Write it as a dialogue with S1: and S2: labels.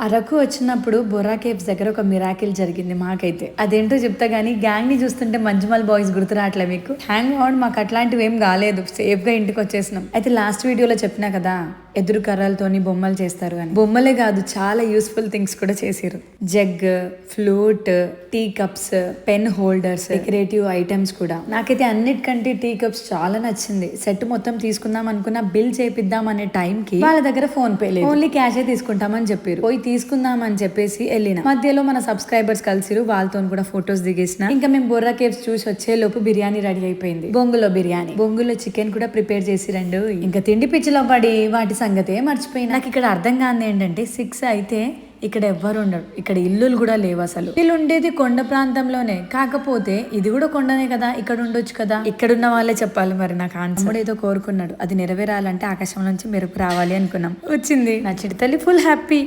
S1: అరకు వచ్చినప్పుడు బొర్రా కేవ్స్ దగ్గర ఒక మిరాకిల్ జరిగింది మాకైతే. అదేంటో చెప్తా గానీ గ్యాంగ్ని చూస్తుంటే మంజుమల్ బాయ్స్ గుర్తు రావట్లే మీకు. హ్యాంగ్ అవుట్ మాకు అట్లాంటివి ఏం కాలేదు. సేఫ్గా ఇంటికి వచ్చేసినాం. అయితే లాస్ట్ వీడియోలో చెప్పినా కదా ఎదురు కర్రలతోని బొమ్మలు చేస్తారు అని. బొమ్మలే కాదు చాలా యూస్ఫుల్ థింగ్స్ కూడా చేసారు jug flute tea cups pen holders decorative items కూడా. నాకైతే అన్నిటికంటే టీ కప్స్ చాలా నచ్చింది. సెట్ మొత్తం తీసుకుందాం అనుకున్న బిల్ చేపిద్దాం అనే టైం కి వాళ్ళ దగ్గర ఫోన్ పే లేదు. ఓన్లీ క్యాషే తీసుకుంటామని చెప్పారు పోయి తీసుకుందాం అని చెప్పేసి వెళ్ళిన. మధ్యలో మన సబ్స్క్రైబర్స్ కలిసిరు వాళ్ళతో కూడా ఫొటోస్ దిగేసిన. ఇంకా మేము బొర్రా కేవ్స్ చూసి వచ్చే లోపు బిర్యానీ రెడీ అయిపోయింది. బొంగులో బిర్యానీ. బొంగులో చికెన్ కూడా ప్రిపేర్ చేసి రండు. ఇంకా తిండి పిచ్చిలో పడి వాటి సంగతే మర్చిపోయినా. నాకు ఇక్కడ అర్థం కాంది ఏంటంటే సిక్స్ అయితే ఇక్కడ ఎవ్వరు ఉండరు. ఇక్కడ ఇల్లులు కూడా లేవు అసలు. వీళ్ళు ఉండేది కొండ ప్రాంతంలోనే. కాకపోతే ఇది కూడా కొండనే కదా. ఇక్కడ ఉండొచ్చు కదా. ఇక్కడున్న వాళ్ళే చెప్పాలి మరి నాకు ఆన్సర్ ఏదో కోరుకున్నాడు. అది నెరవేరాలంటే ఆకాశం నుంచి మెరుపు రావాలి అనుకున్నాం. వచ్చింది. నా చిడతల్లి ఫుల్ హ్యాపీ